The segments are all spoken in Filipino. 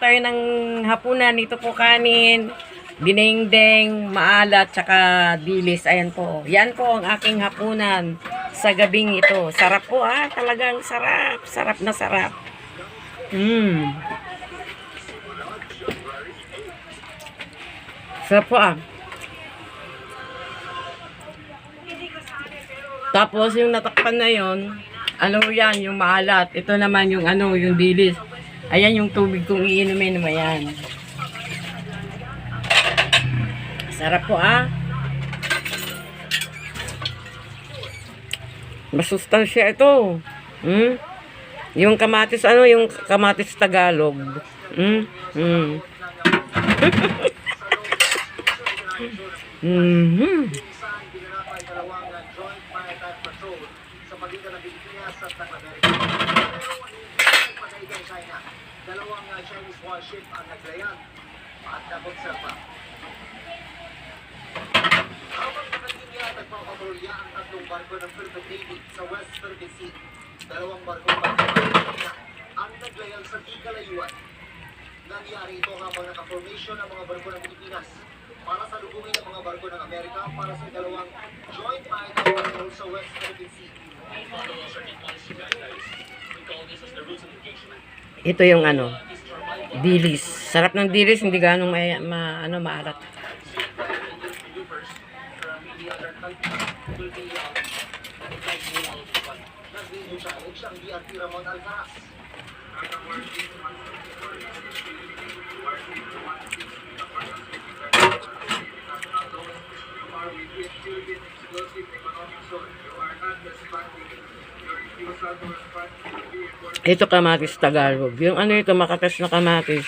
tayo ng hapunan. Ito po kanin, dinengdeng, maalat, tsaka dilis. Ayan po. Yan po ang aking hapunan sa gabing ito. Sarap po ah. Talagang sarap. Sarap na sarap. Mmm. Sarap po ah. Tapos yung natakpan na yon, ano yan, yung maalat. Ito naman yung ano, yung dilis. Ayan yung tubig kong iinumin naman yan. Sarap po ah. Masustansya ito. Hmm? Yung kamatis, ano yung kamatis Tagalog? Hmm. mm Saan uh, pagitan ng Pilipinas at Amerika. Pagkaigan China, dalawang uh, Chinese warship ang naglayan at nabagsak nagpapatrolya ang tatlong barko ng Philippine Navy sa West Philippine Sea. Dalawang barko pa ang naglayang sa di kalayuan. Nangyari ito habang naka-formation ang mga barko ng Pilipinas para sa lubungin ng mga barko ng Amerika para sa dalawang joint maritime patrol sa West Philippine Sea. Ito yung ano, dilis. Sarap ng dilis, hindi ganong may, ma, ano, maalat. Ramon Alcaraz. Ito kamatis Tagalog. Yung ano ito, makatas na kamatis.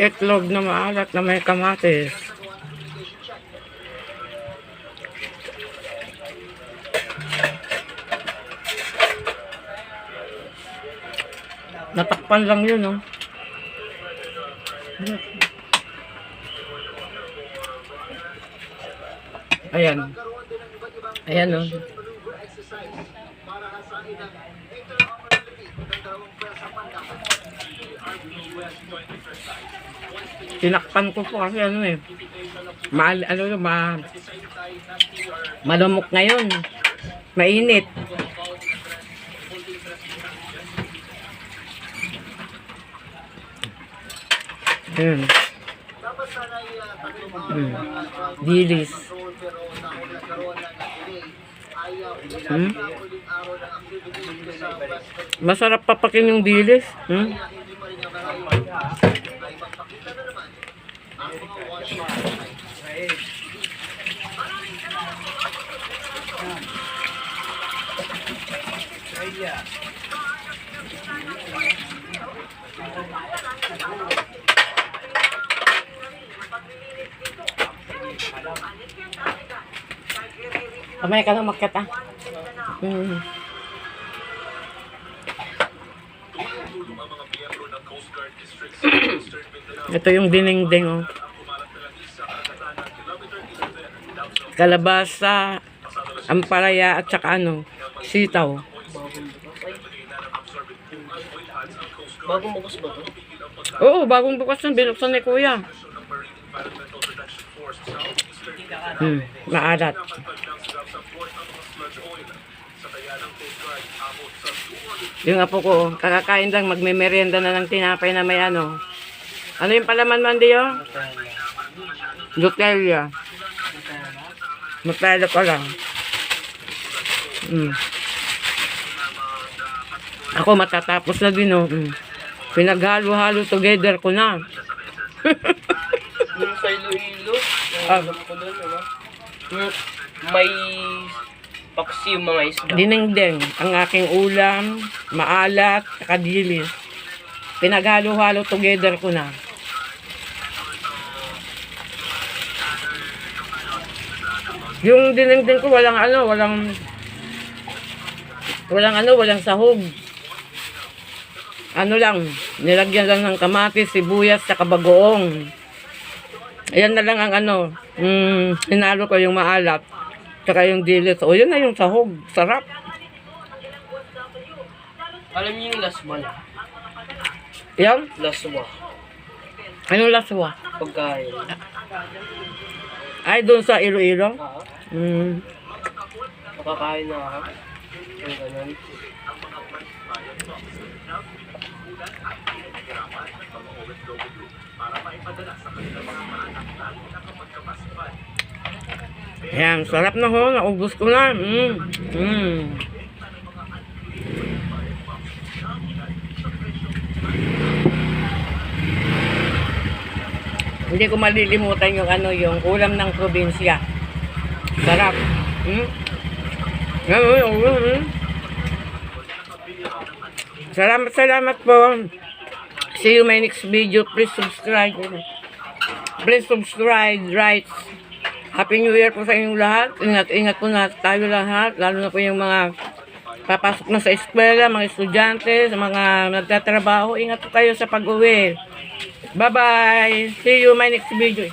Itlog na maalat na may kamatis. Natakpan lang yun, oh. Ayan. Ayan, oh. pwersa pandakan. Tinakpan ko po kasi ano eh. Ma, ano ma, malumok ngayon. Mainit. Ayan. Dapat sana ay uh, tatlong mga Hmm. mga joint Dilis. patrol pero dahil nagkaroon ng delay ay uh, ulat Hmm? na uling araw ng activity sa West Philippines. Masarap papakin yung dilis. Hmm? Kaya hindi pa rin nakalayo ay magpakita na naman ang mga warship. Kamay ka lang makat ah. Hmm. Ito yung dinengdeng oh. Kalabasa, ampalaya at saka ano, sitaw. Bagong bukas ba ito? Oo, bagong bukas na binuksan ni kuya. Hmm, maalat. Yung apo ko, kakakain lang, magme-merienda na ng tinapay na may ano. Ano yung palaman man diyo? Nutella. Nutella pa lang. Hmm. Ako matatapos na din oh. Hmm. Pinaghalo-halo together ko na. Yung sa Iloilo, Ah. alam ko doon, ano? Yung may paksi yung mga isda. Dinengdeng, ang aking ulam, maalat, kadilis. Pinaghalo-halo together ko na. Yung dinengdeng ko walang ano, walang walang ano, walang sahog. Ano lang, nilagyan lang ng kamatis, sibuyas, sa bagoong. Ayan na lang ang ano, mm, hinalo ko yung maalat, tsaka yung dilis. O yun na yung sahog, sarap. Alam niyo yung laswa na? Yan, Laswa. anong laswa? Pagkain. Ay, doon sa Iloilo. Ah, Mm. makakain na ako. Yung ganun. Ayan, sarap na ho. Naubos ko na. Mm. Mm. Hindi ko malilimutan yung ano, yung ulam ng probinsya. Sarap. Mm. Salamat, salamat po. See you my next video. Please subscribe. Please subscribe, right. Happy New Year po sa inyong lahat. Ingat, ingat po na tayo lahat. Lalo na po yung mga papasok na sa eskwela, mga estudyante, mga nagtatrabaho. Ingat po kayo sa pag-uwi. Bye-bye. See you my next video.